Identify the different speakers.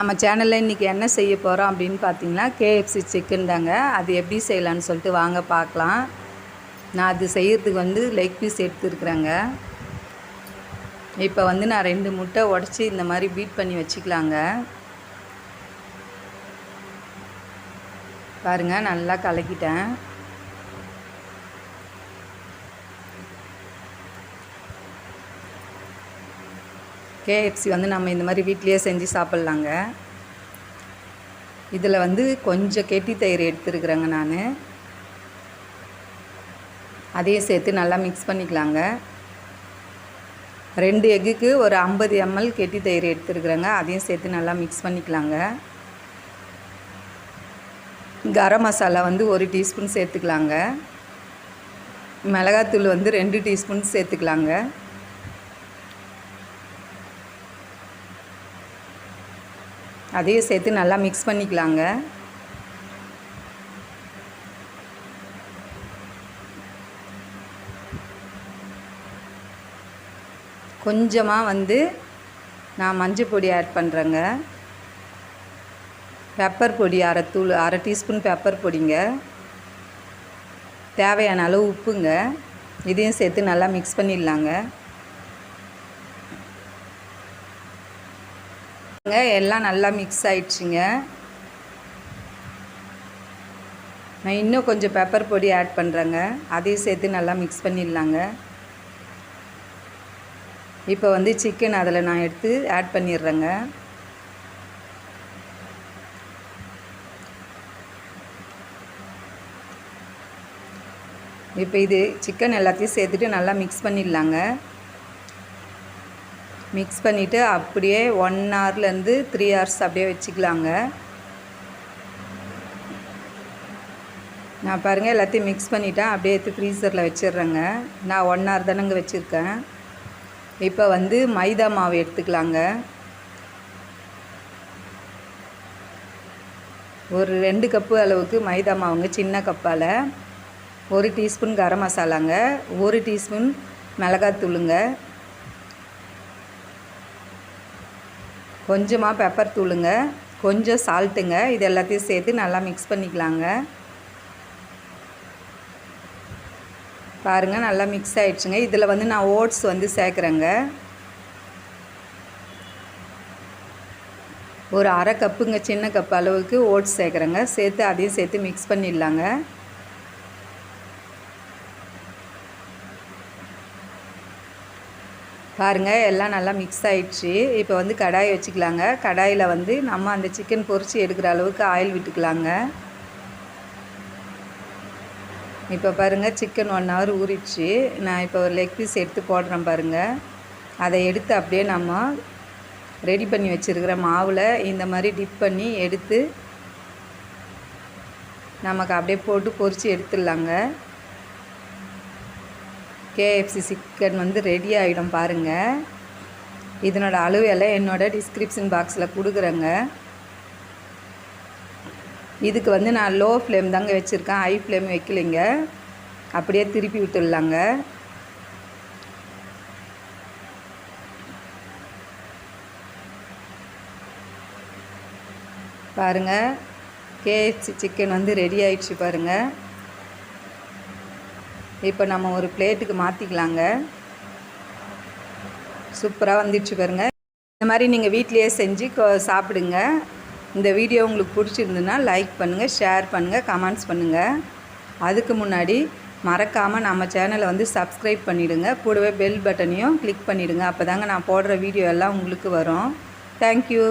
Speaker 1: நம்ம சேனலில் இன்றைக்கி என்ன செய்ய போகிறோம் அப்படின்னு பார்த்தீங்கன்னா கேஎஃப்சி சிக்கன் தாங்க. அது எப்படி செய்யலான்னு சொல்லிட்டு வாங்க பார்க்கலாம் நான் அது செய்யறதுக்கு வந்து லெக் பீஸ் எடுத்துருக்குறேங்க. இப்போ வந்து நான் ரெண்டு முட்டை உடச்சி இந்த மாதிரி பீட் பண்ணி வச்சுக்கலாங்க. பாருங்கள் நல்லா கலக்கிட்டேன். கேஎஃப்சி வந்து நம்ம இந்த மாதிரி வீட்லேயே செஞ்சு சாப்பிட்லாங்க. இதில் வந்து கொஞ்சம் கெட்டி தயிர் எடுத்துருக்குறேங்க நான். அதையும் சேர்த்து நல்லா மிக்ஸ் பண்ணிக்கலாங்க. ரெண்டு எக்குக்கு ஒரு ஐம்பது எம்எல் கெட்டி தயிர் எடுத்துருக்குறேங்க. அதையும் சேர்த்து நல்லா மிக்ஸ் பண்ணிக்கலாங்க. கரம் மசாலா வந்து ஒரு டீஸ்பூன் சேர்த்துக்கலாங்க. மிளகாத்தூள் வந்து ரெண்டு டீஸ்பூன் சேர்த்துக்கலாங்க. அதையும் சேர்த்து நல்லா மிக்ஸ் பண்ணிக்கலாங்க. கொஞ்சமாக வந்து நான் மஞ்சள் பொடி ஆட் பண்ணுறேங்க பெப்பர் பொடி அரை தூள் அரை டீஸ்பூன் பெப்பர் பொடிங்க. தேவையான அளவு உப்புங்க. இதையும் சேர்த்து நல்லா மிக்ஸ் பண்ணிடலாங்க. எல்லாம் நல்லா மிக்ஸ் ஆயிடுச்சுங்க. நான் இன்னும் கொஞ்சம் பெப்பர் பொடி ஆட் பண்ணுறேங்க அதையும் சேர்த்து நல்லா மிக்ஸ் பண்ணிடலாங்க. இப்போ வந்து சிக்கன் அதில் நான் எடுத்து ஆட் பண்ணிடுறேங்க. இப்போ இது சிக்கன் எல்லாத்தையும் சேர்த்துட்டு நல்லா மிக்ஸ் பண்ணிடலாங்க. மிக்ஸ் பண்ணிவிட்டு அப்படியே ஒன் ஹவர்லேருந்து த்ரீ ஹவர்ஸ் அப்படியே வச்சுக்கலாங்க. நான் பாருங்கள் எல்லாத்தையும் மிக்ஸ் பண்ணிவிட்டேன் அப்படியே எடுத்து ஃப்ரீசரில் வச்சிடுறேங்க. நான் ஒன் ஹவர் தானேங்க வச்சுருக்கேன். இப்போ வந்து மைதா மாவு எடுத்துக்கலாங்க. ஒரு ரெண்டு கப்பு அளவுக்கு மைதா மாவுங்க சின்ன கப்பால். ஒரு டீஸ்பூன் கரம் மசாலாங்க. ஒரு டீஸ்பூன் மிளகாத்தூளுங்க. கொஞ்சமாக பெப்பர் தூளுங்க. கொஞ்சம் சால்ட்டுங்க இது எல்லாத்தையும் சேர்த்து நல்லா மிக்ஸ் பண்ணிக்கலாங்க. பாருங்கள் நல்லா மிக்ஸ் ஆகிடுச்சுங்க இதில் வந்து நான் ஓட்ஸ் வந்து சேர்க்குறேங்க. ஒரு அரை கப்புங்க சின்ன கப் அளவுக்கு ஓட்ஸ் சேர்க்குறேங்க. சேர்த்து அதையும் சேர்த்து மிக்ஸ் பண்ணிடலாங்க. பாருங்கள் எல்லாம் நல்லா மிக்ஸ் ஆகிடுச்சு இப்போ வந்து கடாய் வச்சுக்கலாங்க. கடாயில் வந்து நம்ம அந்த சிக்கன் பொரித்து எடுக்கிற அளவுக்கு ஆயில் விட்டுக்கலாங்க. இப்போ பாருங்கள் சிக்கன் ஒன் ஹவர் ஊறிடுச்சு. நான் இப்போ ஒரு லெக் பீஸ் எடுத்து போடுறேன் பாருங்கள் அதை எடுத்து அப்படியே நம்ம ரெடி பண்ணி வச்சுருக்கிற மாவில் இந்த மாதிரி டிப் பண்ணி எடுத்து நமக்கு அப்படியே போட்டு பொரித்து எடுத்துடலாங்க. கேஎஃப்சி சிக்கன் வந்து ரெடி ஆகிடும் பாருங்கள் இதனோட அளவு எல்லாம் என்னோடய டிஸ்கிரிப்ஷன் பாக்ஸில் கொடுக்குறேங்க. இதுக்கு வந்து நான் லோ ஃப்ளேம் தாங்க வச்சுருக்கேன். ஹை ஃப்ளேம் வைக்கலைங்க. அப்படியே திருப்பி விட்டுடலாங்க. பாருங்கள் கேஎஃப்சி சிக்கன் வந்து ரெடி ஆயிடுச்சு பாருங்கள் இப்போ நம்ம ஒரு பிளேட்டுக்கு மாற்றிக்கலாங்க சூப்பராக வந்துடுச்சு பாருங்க. இந்த மாதிரி நீங்கள் வீட்லேயே செஞ்சு சாப்பிடுங்க. இந்த வீடியோ உங்களுக்கு பிடிச்சிருந்துன்னா லைக் பண்ணுங்கள் ஷேர் பண்ணுங்கள் கமெண்ட்ஸ் பண்ணுங்கள் அதுக்கு முன்னாடி மறக்காமல் நம்ம சேனலை வந்து சப்ஸ்கிரைப் பண்ணிவிடுங்க கூடவே பெல் பட்டனையும் கிளிக் பண்ணிவிடுங்க அப்போ தாங்க நான் போடுற வீடியோ எல்லாம் உங்களுக்கு வரும். தேங்க்யூ.